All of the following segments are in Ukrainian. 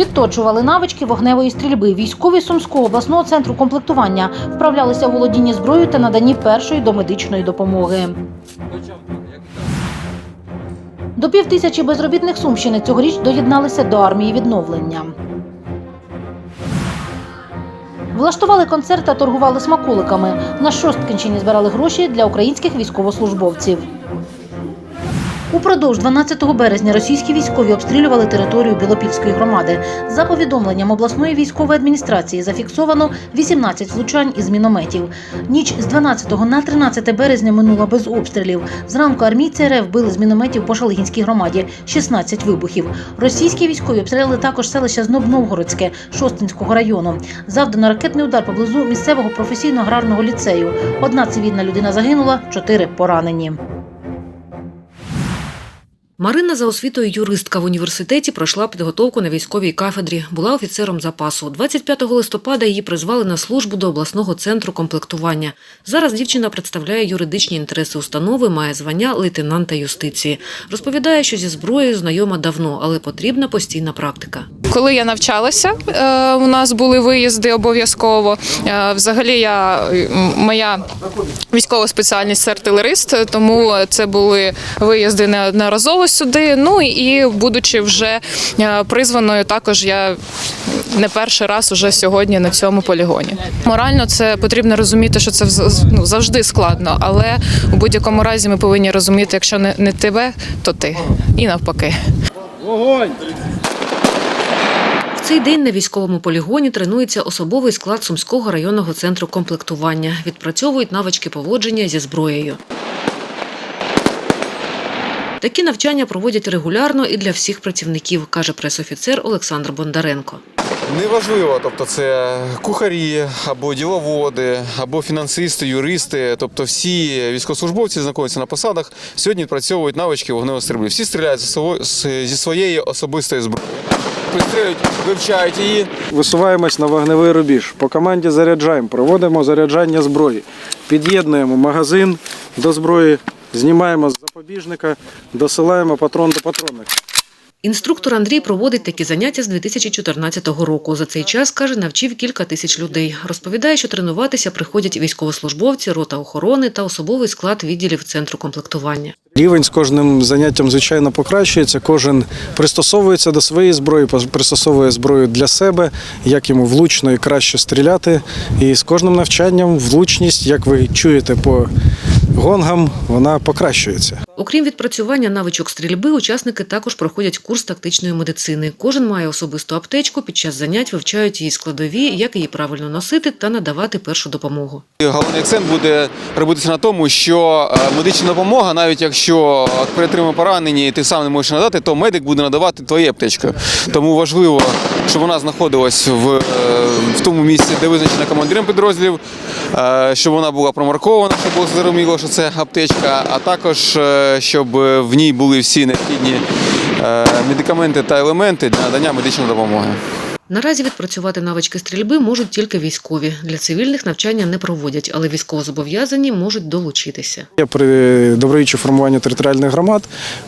Відточували навички вогневої стрільби. Військові Сумського обласного центру комплектування вправлялися у володінні зброєю та наданні першої домедичної допомоги. До півтисячі безробітних Сумщини цьогоріч доєдналися до армії відновлення. Влаштували концерт та торгували смаколиками. На Шосткинщині збирали гроші для українських військовослужбовців. Упродовж 12 березня російські військові обстрілювали територію Білопільської громади. За повідомленням обласної військової адміністрації зафіксовано 18 влучань із мінометів. Ніч з 12 на 13 березня минула без обстрілів. Зранку армійці РФ били з мінометів по Шалигінській громаді 16 вибухів. Російські військові обстріляли також селище Знобновгородське Шостинського району. Завдано ракетний удар поблизу місцевого професійно-аграрного ліцею. Одна цивільна людина загинула, чотири поранені. Марина за освітою юристка в університеті пройшла підготовку на військовій кафедрі. Була офіцером запасу. 25 листопада її призвали на службу до обласного центру комплектування. Зараз дівчина представляє юридичні інтереси установи, має звання лейтенанта юстиції. Розповідає, що зі зброєю знайома давно, але потрібна постійна практика. Коли я навчалася, е, у нас були виїзди обов'язково. Е, Взагалі, я моя військова спеціальність це артилерист, тому це були виїзди неодноразово сюди. Ну і будучи вже е, призваною, також я не перший раз уже сьогодні на цьому полігоні. Морально це потрібно розуміти, що це ну, завжди складно, але у будь-якому разі ми повинні розуміти, якщо не, не тебе, то ти і навпаки. В цей день на військовому полігоні тренується особовий склад Сумського районного центру комплектування. Відпрацьовують навички поводження зі зброєю. Такі навчання проводять регулярно і для всіх працівників, каже пресофіцер Олександр Бондаренко. Неважливо, тобто це кухарі або діловоди, або фінансисти, юристи, тобто всі військовослужбовці знаходяться на посадах. Сьогодні відпрацьовують навички вогневої стрільби. Всі стріляють зі зі своєї особистої зброї. Пристрілюють, вивчають її. Висуваємось на вогневий рубіж. По команді заряджаємо, проводимо заряджання зброї. Під'єднуємо магазин до зброї, знімаємо з запобіжника, досилаємо патрон до патронника. Інструктор Андрій проводить такі заняття з 2014 року. За цей час каже, навчив кілька тисяч людей. Розповідає, що тренуватися приходять військовослужбовці, рота охорони та особовий склад відділів центру комплектування. Рівень з кожним заняттям, звичайно, покращується. Кожен пристосовується до своєї зброї, пристосовує зброю для себе, як йому влучно і краще стріляти. І з кожним навчанням влучність, як ви чуєте по гонгам, вона покращується. Окрім відпрацювання навичок стрільби, учасники також проходять курс тактичної медицини. Кожен має особисту аптечку. Під час занять вивчають її складові, як її правильно носити та надавати першу допомогу. Головний акцент буде робитися на тому, що е, медична допомога, навіть якщо при отриманні поранення і ти сам не можеш надати, то медик буде надавати твоєю аптечкою. Тому важливо, щоб вона знаходилась в, е, в тому місці, де визначена командиром підрозділів, е, щоб вона була промаркована, щоб було зрозуміло, що це аптечка, а також е, щоб в ній були всі необхідні медикаменти та елементи для надання медичної допомоги. Наразі відпрацювати навички стрільби можуть тільки військові. Для цивільних навчання не проводять, але військовозобов'язані можуть долучитися. Є при добровільчому формуванні територіальних громад.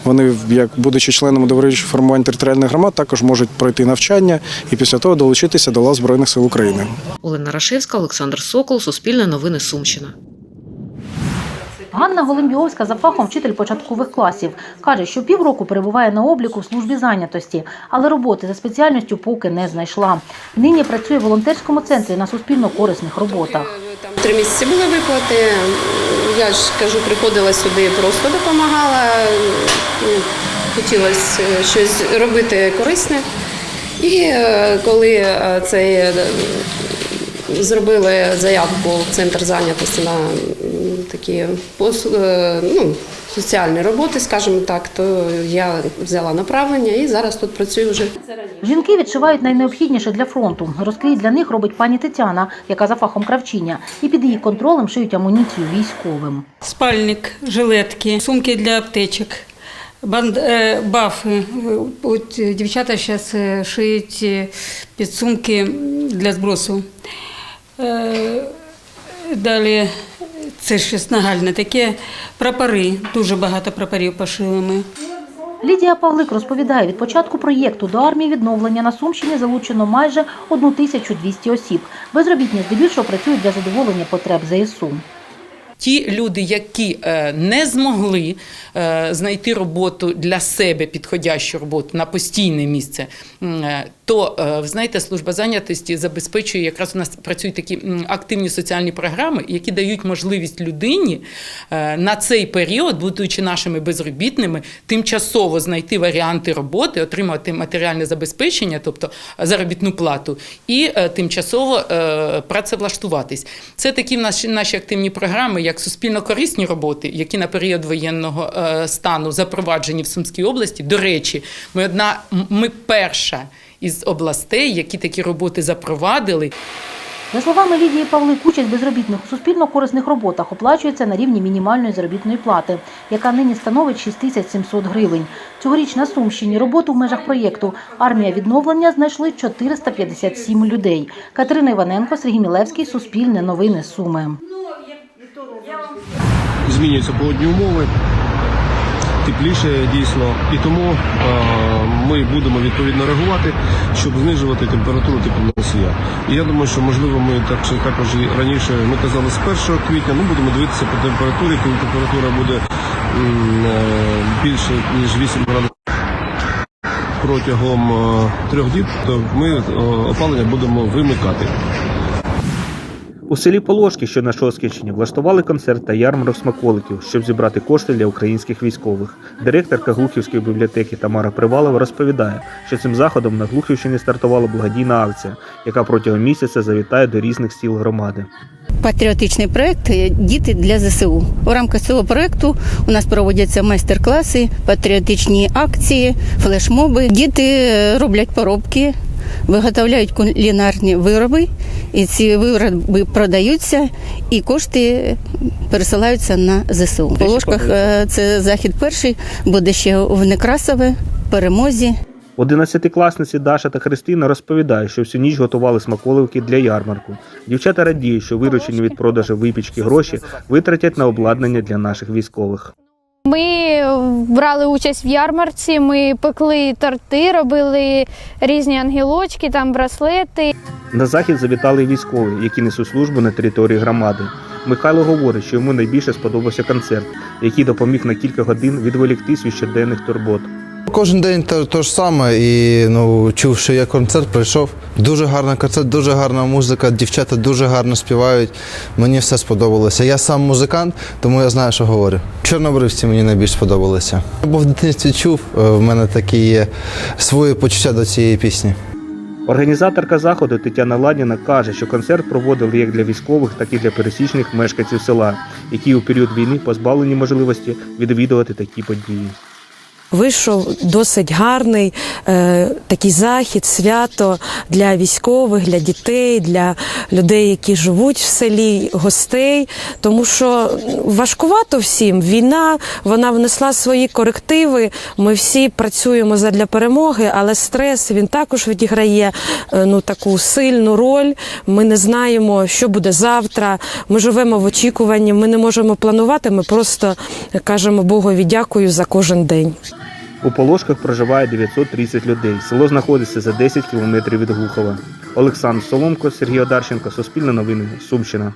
Вони, як будучи членами добровільчого формування територіальних громад, також можуть пройти навчання і після того долучитися до лав Збройних сил України. Олена Рашевська, Олександр Сокол, Суспільне новини Сумщина. Ганна Голембіовська за фахом вчитель початкових класів. Каже, що півроку перебуває на обліку в службі зайнятості, але роботи за спеціальністю поки не знайшла. Нині працює в волонтерському центрі на суспільно корисних роботах. Три місяці були виплати. Я ж кажу, приходила сюди, просто допомагала. Ну, Хотілося щось робити корисне. І е, коли е, цей е, зробили заявку в центр зайнятості на такі послуги, ну, соціальні роботи, скажімо так, то я взяла направлення і зараз тут працюю вже. Жінки відшивають найнеобхідніше для фронту. Розкрій для них робить пані Тетяна, яка за фахом кравчиня, і під її контролем шиють амуніцію військовим. спальник, жилетки, сумки для аптечок, банд, е, бафи. От е, дівчата зараз шиють е, підсумки для збросу. Е, Далі це щось нагальне таке. Прапори, дуже багато прапорів пошили ми. Лідія Павлик розповідає, від початку проєкту до армії відновлення на Сумщині залучено майже 1200 осіб. Безробітні здебільшого працюють для задоволення потреб ЗСУ. Ті люди, які е, не змогли е, знайти роботу для себе, підходящу роботу на постійне місце, е, то знаєте, служба зайнятості забезпечує якраз у нас працюють такі активні соціальні програми, які дають можливість людині на цей період, будучи нашими безробітними, тимчасово знайти варіанти роботи, отримати матеріальне забезпечення, тобто заробітну плату, і тимчасово працевлаштуватись. Це такі наші активні програми, як суспільно-корисні роботи, які на період воєнного е, стану запроваджені в Сумській області. До речі, ми одна ми перша із областей, які такі роботи запровадили. За словами Лідії Павлик, участь безробітних у суспільно-корисних роботах оплачується на рівні мінімальної заробітної плати, яка нині становить 6700 гривень. Цьогоріч на Сумщині роботу в межах проєкту «Армія відновлення» знайшли 457 людей. Катерина Іваненко, Сергій Мілевський, Суспільне новини Суми. Змінюються погодні умови, тепліше дійсно. І тому е, ми будемо відповідно реагувати, щоб знижувати температуру теплоносія. І я думаю, що можливо ми так також і раніше ми казали з 1 квітня, ну будемо дивитися по температурі, коли температура буде е, більше ніж 8 градусів. Протягом е, трьох діб то ми опалення будемо вимикати. У селі Положки, що на Шоскінщині, влаштували концерт та ярмарок смаколиків, щоб зібрати кошти для українських військових. Директорка Глухівської бібліотеки Тамара Привалова розповідає, що цим заходом на Глухівщині стартувала благодійна акція, яка протягом місяця завітає до різних сіл громади. Патріотичний проект Діти для ЗСУ. У рамках цього проекту у нас проводяться майстер-класи, патріотичні акції, флешмоби. Діти е, роблять поробки, виготовляють кулінарні вироби, і ці вироби продаються, і кошти пересилаються на ЗСУ. В Положках е, це захід перший, буде ще в Некрасове, перемозі. Одинадцятикласниці Даша та Христина розповідають, що всю ніч готували смаколики для ярмарку. Дівчата радіють, що виручені від продажу випічки гроші витратять на обладнання для наших військових. Ми брали участь в ярмарці, ми пекли торти, робили різні ангелочки, там браслети. На захід завітали військові, які несуть службу на території громади. Михайло говорить, що йому найбільше сподобався концерт, який допоміг на кілька годин відволіктись від щоденних турбот. Кожен день те, те ж саме, і ну, чув, що є концерт, прийшов. Дуже гарний концерт, дуже гарна музика, дівчата дуже гарно співають. Мені все сподобалося. Я сам музикант, тому я знаю, що говорю. Чорнобривці мені найбільш сподобалися. Бо в дитинстві чув, е, в мене такі є свої почуття до цієї пісні. Організаторка заходу Тетяна Ладіна каже, що концерт проводили як для військових, так і для пересічних мешканців села, які у період війни позбавлені можливості відвідувати такі події. Вийшов досить гарний е, такий захід, свято для військових, для дітей, для людей, які живуть в селі, гостей. Тому що важкувато всім. Війна вона внесла свої корективи. Ми всі працюємо задля перемоги, але стрес він також відіграє е, ну таку сильну роль. Ми не знаємо, що буде завтра. Ми живемо в очікуванні. Ми не можемо планувати. Ми просто кажемо Богові дякую за кожен день. У Положках проживає 930 людей. Село знаходиться за 10 кілометрів від Глухова. Олександр Соломко, Сергій Одарченко, Суспільне новини, Сумщина.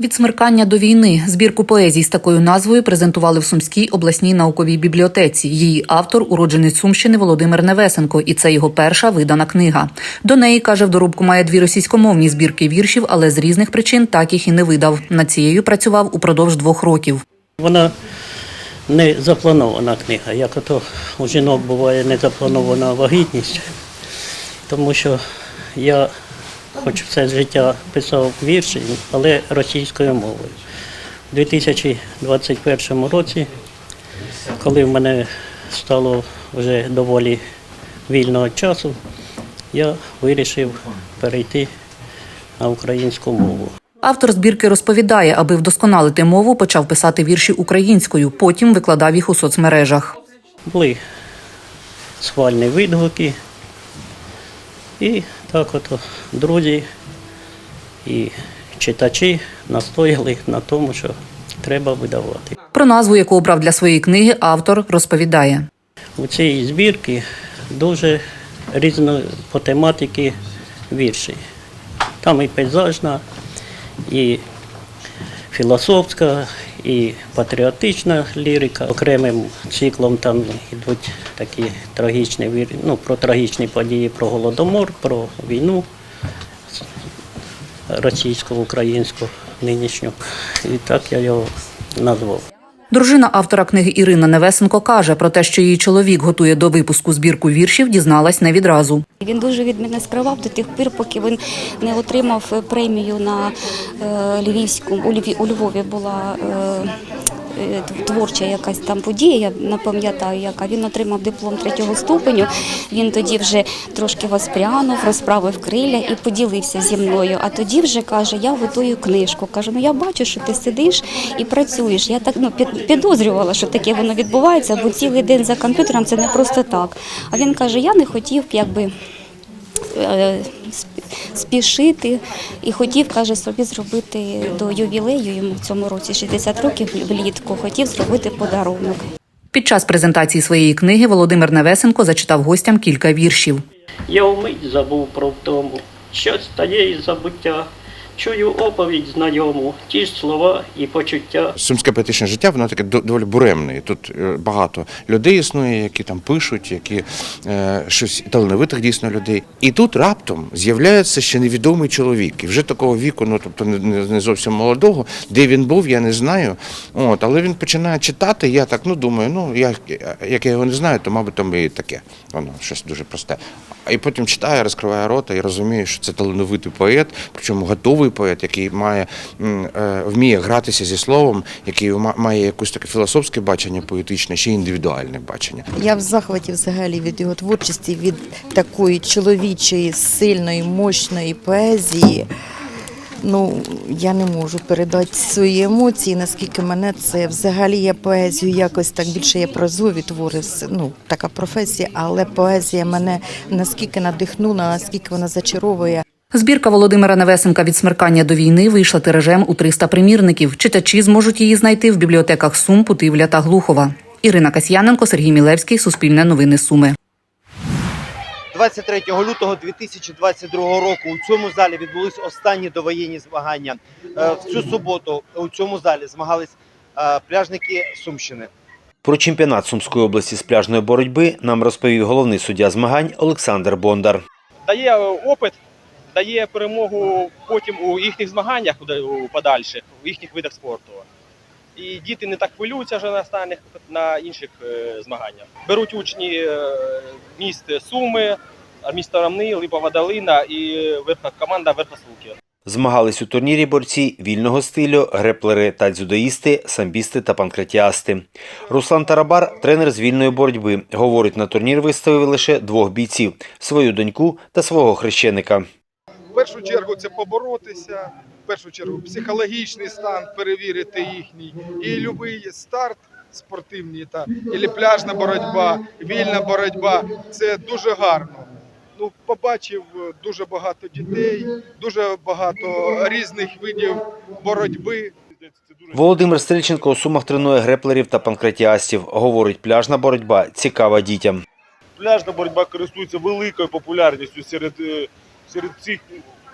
Від смеркання до війни збірку поезій з такою назвою презентували в Сумській обласній науковій бібліотеці. Її автор уродженець Сумщини Володимир Невесенко, і це його перша видана книга. До неї каже, в доробку має дві російськомовні збірки віршів, але з різних причин так їх і не видав. Над цією працював упродовж двох років. Вона не запланована книга, як ото у жінок буває не запланована вагітність, тому що я хоч все життя писав вірші, але російською мовою. У 2021 році, коли в мене стало вже доволі вільного часу, я вирішив перейти на українську мову. Автор збірки розповідає, аби вдосконалити мову, почав писати вірші українською, потім викладав їх у соцмережах. Були схвальні відгуки. І так от друзі і читачі настояли на тому, що треба видавати. Про назву, яку обрав для своєї книги, автор розповідає. У цій збірці дуже різно по тематиці вірші. Там і пейзажна, і філософська, і патріотична лірика. Окремим циклом там йдуть такі трагічні ну, про трагічні події, про голодомор, про війну російсько-українську нинішню. І так я його назвав. Дружина автора книги Ірина Невесенко каже про те, що її чоловік готує до випуску збірку віршів, дізналась не відразу. Він дуже від мене скривав до тих пір, поки він не отримав е, премію на Львівську Львівському у Львові була. Е, Творча якась там подія, я не пам'ятаю, яка він отримав диплом третього ступеню. Він тоді вже трошки воспрянув, розправив криля і поділився зі мною. А тоді вже каже: я готую книжку. Каже, ну я бачу, що ти сидиш і працюєш. Я так ну під- підозрювала, що таке воно відбувається, бо цілий день за комп'ютером це не просто так. А він каже: я не хотів якби е, спішити і хотів, каже, собі зробити до ювілею йому в цьому році 60 років влітку, хотів зробити подарунок. Під час презентації своєї книги Володимир Невесенко зачитав гостям кілька віршів. Я вмить забув про втому, що стає із забуття. Чую оповідь знайому, ті ж слова і почуття. Сумське поетичне життя, воно таке доволі буремне. Тут е, багато людей існує, які там пишуть, які е, щось талановитих дійсно людей. І тут раптом з'являється ще невідомий чоловік. І вже такого віку, ну тобто не, не зовсім молодого. Де він був, я не знаю. От, але він починає читати. Я так ну думаю, ну я як я його не знаю, то мабуть там і таке. Воно щось дуже просте. І потім читає, розкриває рота і розуміє, що це талановитий поет, причому готовий поет, який має е, вміє гратися зі словом, який ма- має якусь таке філософське бачення поетичне, ще індивідуальне бачення. Я в захваті взагалі від його творчості, від такої чоловічої, сильної, мощної поезії. Ну, я не можу передати свої емоції, наскільки мене це взагалі я поезію якось так більше я прозові твори, ну, така професія, але поезія мене наскільки надихнула, наскільки вона зачаровує. Збірка Володимира Невесенка від смеркання до війни вийшла тиражем у 300 примірників. Читачі зможуть її знайти в бібліотеках Сум, Путивля та Глухова. Ірина Касьяненко, Сергій Мілевський, Суспільне новини Суми. 23 лютого 2022 року у цьому залі відбулись останні довоєнні змагання. Е, В цю суботу у цьому залі змагались е, пляжники Сумщини. Про чемпіонат Сумської області з пляжної боротьби нам розповів головний суддя змагань Олександр Бондар. дає е, опит, дає перемогу потім у їхніх змаганнях у подальших, у їхніх видах спорту. І діти не так хвилюються вже на останніх на інших е, змаганнях. Беруть учні е, міст Суми, місто Рамни, Липова Долина і верха команда Верхосвуки. Змагались у турнірі борці вільного стилю, греплери та дзюдоїсти, самбісти та панкратіасти. Руслан Тарабар, тренер з вільної боротьби, говорить, на турнір виставив лише двох бійців свою доньку та свого хрещеника. В першу чергу це поборотися, в першу чергу психологічний стан перевірити їхній. І будь-який старт спортивний, та, і пляжна боротьба, вільна боротьба це дуже гарно. Ну, побачив дуже багато дітей, дуже багато різних видів боротьби. Володимир Стрільченко у Сумах тренує греплерів та панкратіастів. Говорить, пляжна боротьба цікава дітям. Пляжна боротьба користується великою популярністю серед, е, серед всіх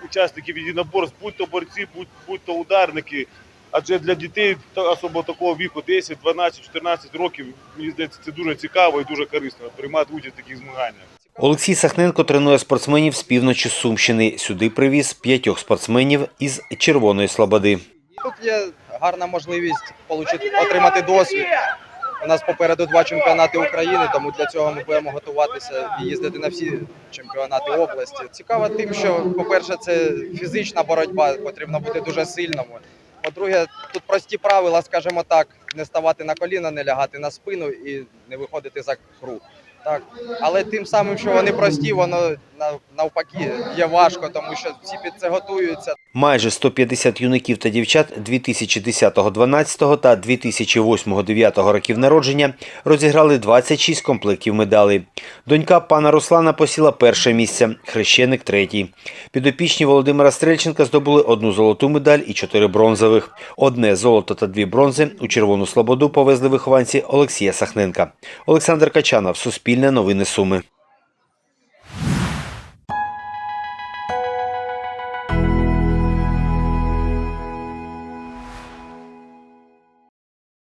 учасників єдиноборств, будь то борці, будь, будь то ударники. Адже для дітей, та особливо такого віку, 10, 12, 14 років, мені здається, це дуже цікаво і дуже корисно приймати участь в таких змаганнях. Олексій Сахненко тренує спортсменів з півночі Сумщини. Сюди привіз п'ятьох спортсменів із Червоної Слободи. Тут є гарна можливість отримати досвід. У нас попереду два чемпіонати України, тому для цього ми будемо готуватися і їздити на всі чемпіонати області. Цікаво тим, що, по-перше, це фізична боротьба, потрібно бути дуже сильному. По-друге, тут прості правила, скажімо так, не ставати на коліна, не лягати на спину і не виходити за круг. Так. Але тим самим, що вони прості, воно нав- навпаки є важко, тому що всі під це готуються. Майже 150 юнаків та дівчат 2010-12 та 2008-9 років народження розіграли 26 комплектів медалей. Донька пана Руслана посіла перше місце, хрещеник третій. Підопічні Володимира Стрельченка здобули одну золоту медаль і чотири бронзових. Одне золото та дві бронзи у Червону Слободу повезли вихованці Олексія Сахненка. Олександр Качанов, Суспільне новини Суми.